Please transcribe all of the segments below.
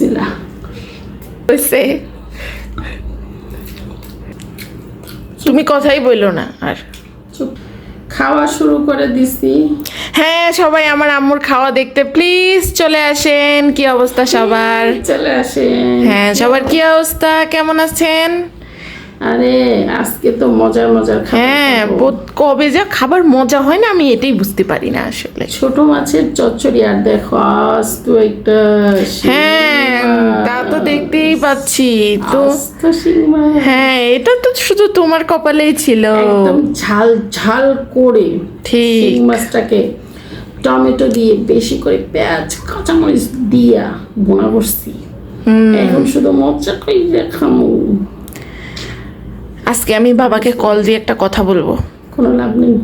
বিসমিল্লাহ হয়েছে তুমি কথাই বলল না আর। চুপ। খাওয়া শুরু করে দিছি। হ্যাঁ সবাই আমার আম্মুর খাওয়া দেখতে প্লিজ চলে আসেন কি অবস্থা সবার? চলে আসে হ্যাঁ সবার কি অবস্থা? কেমন আছেন? আরে আজকে তো মজার মজার হ্যাঁ কবে যা খাবার মজা হয় না আমি এটাই বুঝতে পারি না আসলে। ছোট মাছের চচ্চড়ি আর দেখো আজ তো একটা হ্যাঁ তা দেখতেই পাচ্ছি তো। হ্যাঁ এটা তো শুধু তোমার কপালেই ছিল। একদম ঝাল ঝাল করে ঠিক। মাছটাকে টমেটো দিয়ে বেশি করে পেঁয়াজ কাঁচামরিচ দিয়া বোনা বসছি। এখন শুধু মজা করে খামু আজকে আমি বাবাকে কল দিয়ে একটা কথা বলব। কোনো লাভ নেই।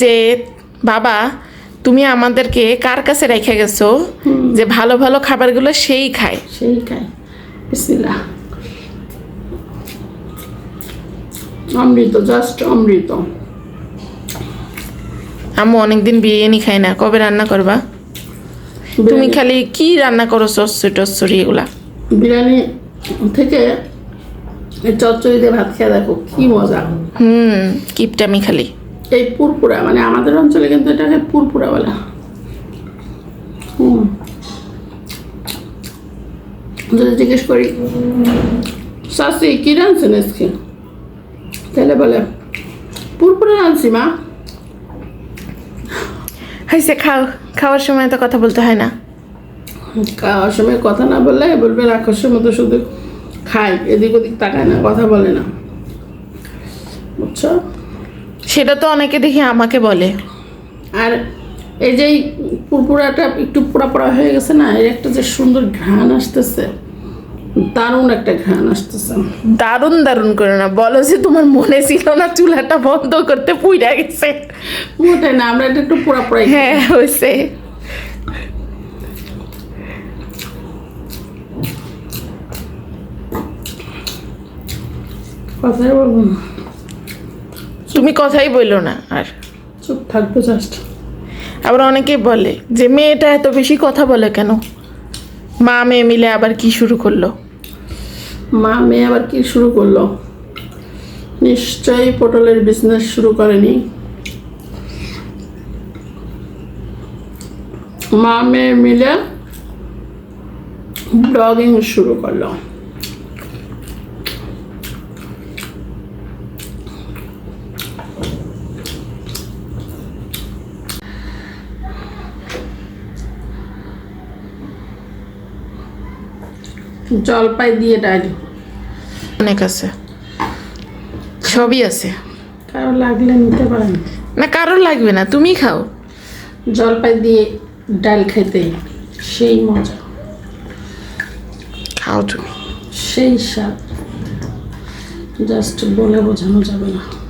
যে বাবা তুমি আমাদেরকে কার কাছে রেখে গেছো যে ভালো ভালো খাবারগুলো সেই খায়? সেই খায়। বিসমিল্লাহ। অমৃত জাস্ট অমৃত। আমি অনেকদিন বিরিয়ানি খাই না কবে রান্না করবা? তুমি খালি কি রান্না করো সস্যি টস্যরি এগুলা? বিরিয়ানি থেকে চচ্চড়ি দিয়ে ভাত খেয়ে দেখো কি মজা। হুম কিপটামি খালি। এই পুরপুরা মানে আমাদের অঞ্চলে কিন্তু এটাকে পুরপুরা বলা হুম। যদি জিজ্ঞেস করি শাশি কি রাঁধছেন আজকে? তাহলে বলে পুরপুরা রাঁধছি মা। হয়েছে খাও খাওয়ার সময় তো কথা বলতে হয় না। খাওয়ার সময় কথা না বললে বলবে রাক্ষসের মতো শুধু খায় এদিক ওদিক তাকায় না কথা বলে না। বুঝছ? সেটা তো অনেকে দেখি আমাকে বলে। আর এই যে পুরপুরাটা একটু পোড়া পোড়া হয়ে গেছে না এর একটা যে সুন্দর ঘ্রাণ আসতেছে দারুণ একটা ঘ্রাণ আসতেছে। দারুণ দারুণ করে না বলো যে তোমার মনে ছিল না চুলাটা বন্ধ করতে পুইরা গেছে? মোটে না আমরা এটা একটু পোড়া পোড়াই হ্যাঁ হয়েছে। কথাই বলব না। তুমি কথাই বলল না আর। চুপ থাকব জাস্ট আবার অনেকে বলে যে মেয়েটা এত বেশি কথা বলে কেন? মা মেয়ে মিলে আবার কি শুরু করল? মা মেয়ে আবার কি শুরু করল? নিশ্চয়ই পটলের বিজনেস শুরু করেনি। মা মেয়ে মিলে ব্লগিং শুরু করল। জলপাই দিয়ে ডালি। অনেক আছে। সবই আছে। কারও লাগলে নিতে পারেন। না কারোর লাগবে না তুমি খাও। জলপাই দিয়ে ডাল খেতে সেই মজা। খাও তুমি। সেই স্বাদ। জাস্ট বলে বোঝানো যাবে না।